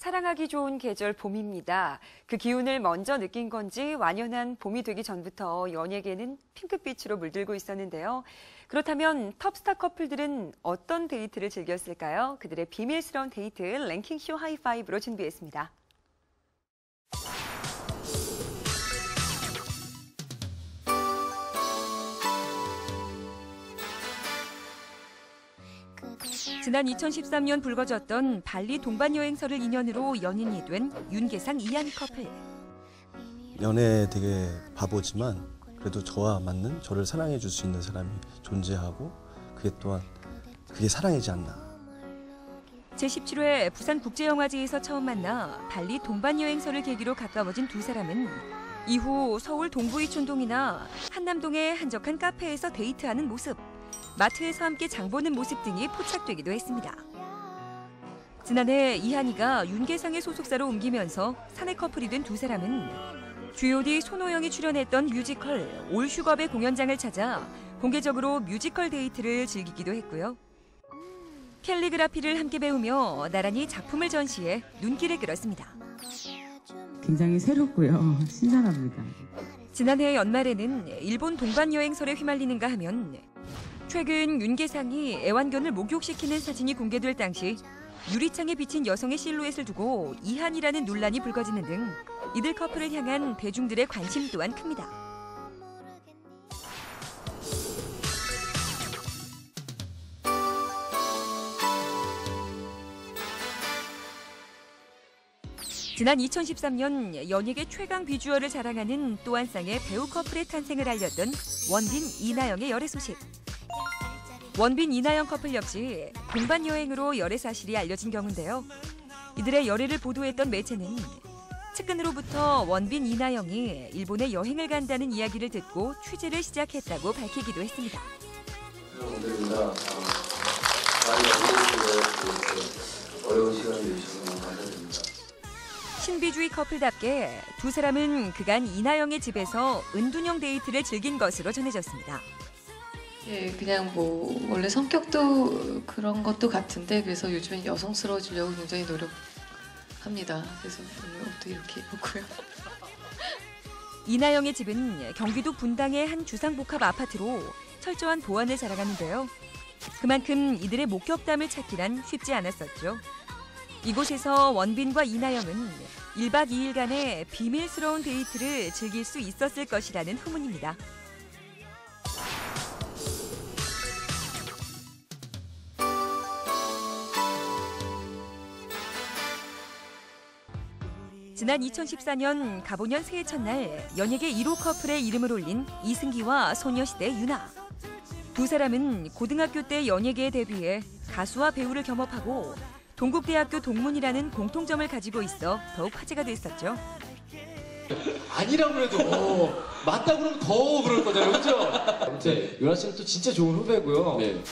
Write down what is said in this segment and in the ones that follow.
사랑하기 좋은 계절 봄입니다. 그 기운을 먼저 느낀 건지 완연한 봄이 되기 전부터 연예계는 핑크빛으로 물들고 있었는데요. 그렇다면 톱스타 커플들은 어떤 데이트를 즐겼을까요? 그들의 비밀스러운 데이트 랭킹쇼 하이파이브로 준비했습니다. 지난 2013년 불거졌던 발리 동반 여행설을 인연으로 연인이 된 윤계상 이한희 커플. 연애 되게 바보지만 그래도 저와 맞는 저를 사랑해 줄 수 있는 사람이 존재하고 그게 또한 그게 사랑이지 않나. 제17회 부산국제영화제에서 처음 만나 발리 동반 여행설을 계기로 가까워진 두 사람은 이후 서울 동부이촌동이나 한남동의 한적한 카페에서 데이트하는 모습. 마트에서 함께 장보는 모습 등이 포착되기도 했습니다. 지난해 이한이가 윤계상의 소속사로 옮기면서 사내 커플이 된 두 사람은 G.O.D 손호영이 출연했던 뮤지컬 올슈겁의 공연장을 찾아 공개적으로 뮤지컬 데이트를 즐기기도 했고요. 캘리그라피를 함께 배우며 나란히 작품을 전시해 눈길을 끌었습니다. 굉장히 새롭고요. 신선합니다. 지난해 연말에는 일본 동반 여행설에 휘말리는가 하면 최근 윤계상이 애완견을 목욕시키는 사진이 공개될 당시 유리창에 비친 여성의 실루엣을 두고 이한이라는 논란이 불거지는 등 이들 커플을 향한 대중들의 관심 또한 큽니다. 지난 2013년 연예계 최강 비주얼을 자랑하는 또한 쌍의 배우 커플의 탄생을 알렸던 원빈 이나영의 열애 소식. 원빈 이나영 커플 역시 동반 여행으로 열애 사실이 알려진 경우인데요. 이들의 열애를 보도했던 매체는 측근으로부터 원빈 이나영이 일본에 여행을 간다는 이야기를 듣고 취재를 시작했다고 밝히기도 했습니다. 신비주의 커플답게 두 사람은 그간 이나영의 집에서 은둔형 데이트를 즐긴 것으로 전해졌습니다. 예, 그냥 뭐 원래 성격도 그런 것도 같은데 그래서 요즘엔 여성스러워지려고 굉장히 노력합니다. 그래서 오늘 옷도 이렇게 입었고요. 이나영의 집은 경기도 분당의 한 주상복합 아파트로 철저한 보안을 자랑하는데요. 그만큼 이들의 목격담을 찾기란 쉽지 않았었죠. 이곳에서 원빈과 이나영은 1박 2일간의 비밀스러운 데이트를 즐길 수 있었을 것이라는 후문입니다. 지난 2014년 가보년 새해 첫날 연예계 1호 커플의 이름을 올린 이승기와 소녀시대 유나. 두 사람은 고등학교 때 연예계에 데뷔해 가수와 배우를 겸업하고 동국대학교 동문이라는 공통점을 가지고 있어 더욱 화제가 됐었죠. 아니라고 그래도 맞다 그러면 더 그럴 거잖아요, 그렇죠? 아무튼 유나 씨는 또 진짜 좋은 후배고요. 네.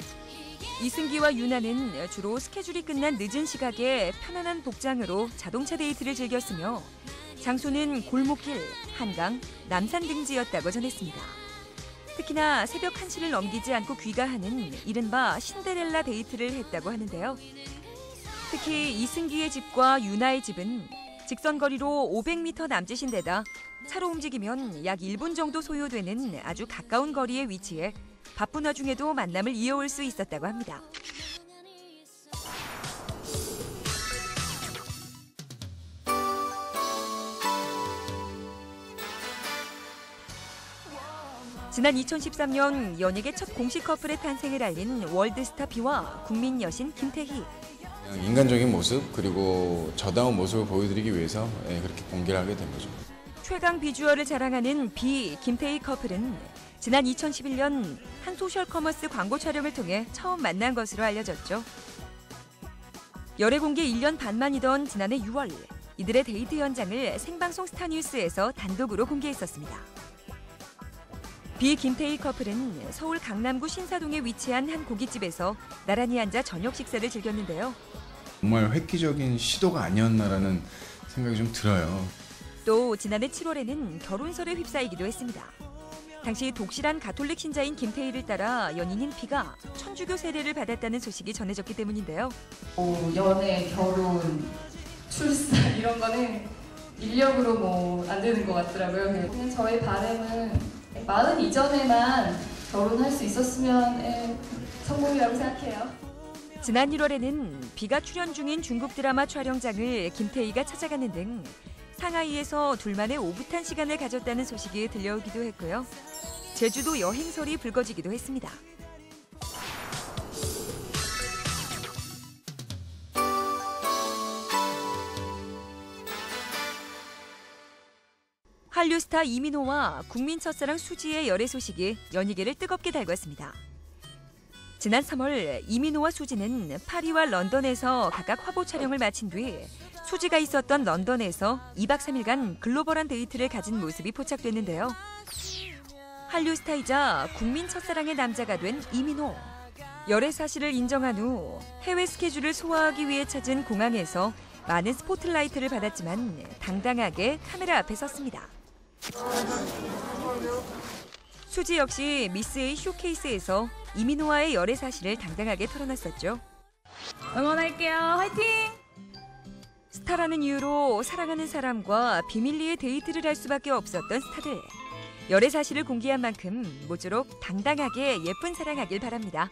이승기와 유나는 주로 스케줄이 끝난 늦은 시각에 편안한 복장으로 자동차 데이트를 즐겼으며 장소는 골목길, 한강, 남산 등지였다고 전했습니다. 특히나 새벽 1시를 넘기지 않고 귀가하는 이른바 신데렐라 데이트를 했다고 하는데요. 특히 이승기의 집과 유나의 집은 직선거리로 500m 남짓인 데다 차로 움직이면 약 1분 정도 소요되는 아주 가까운 거리에 위치해 바쁜 와중에도 만남을 이어올 수 있었다고 합니다. 지난 2013년 연예계 첫 공식 커플의 탄생을 알린 월드스타 B와 국민 여신 김태희. 인간적인 모습 그리고 저다운 모습을 보여드리기 위해서 예, 그렇게 공개를 하게 된 거죠. 최강 비주얼을 자랑하는 비 김태희 커플은 지난 2011년 한 소셜 커머스 광고 촬영을 통해 처음 만난 것으로 알려졌죠. 열애 공개 1년 반만이던 지난해 6월 이들의 데이트 현장을 생방송 스타뉴스에서 단독으로 공개했었습니다. 비 김태희 커플은 서울 강남구 신사동에 위치한 한 고깃집에서 나란히 앉아 저녁 식사를 즐겼는데요. 정말 획기적인 시도가 아니었나라는 생각이 좀 들어요. 또 지난해 7월에는 결혼설에 휩싸이기도 했습니다. 당시 독실한 가톨릭 신자인 김태희를 따라 연인인 비가 천주교 세례를 받았다는 소식이 전해졌기 때문인데요. 뭐 연애, 결혼 출산 이런 거는 인력으로 뭐 안 되는 것 같더라고요. 그냥 저의 바람은 마흔 이전에만 결혼할 수 있었으면 예, 성공이라고 생각해요. 지난 1월에는 비가 출연 중인 중국 드라마 촬영장을 김태희가 찾아가는 등 상하이에서 둘만의 오붓한 시간을 가졌다는 소식이 들려오기도 했고요. 제주도 여행설이 불거지기도 했습니다. 한류 스타 이민호와 국민 첫사랑 수지의 열애 소식이 연예계를 뜨겁게 달궜습니다. 지난 3월 이민호와 수지는 파리와 런던에서 각각 화보 촬영을 마친 뒤 수지가 있었던 런던에서 2박 3일간 글로벌한 데이트를 가진 모습이 포착됐는데요. 한류 스타이자 국민 첫사랑의 남자가 된 이민호. 열애 사실을 인정한 후 해외 스케줄을 소화하기 위해 찾은 공항에서 많은 스포트라이트를 받았지만 당당하게 카메라 앞에 섰습니다. 수지 역시 미스의 쇼케이스에서 이민호와의 열애 사실을 당당하게 털어놨었죠. 응원할게요. 화이팅! 스타라는 이유로 사랑하는 사람과 비밀리에 데이트를 할 수밖에 없었던 스타들. 열애 사실을 공개한 만큼 모쪼록 당당하게 예쁜 사랑하길 바랍니다.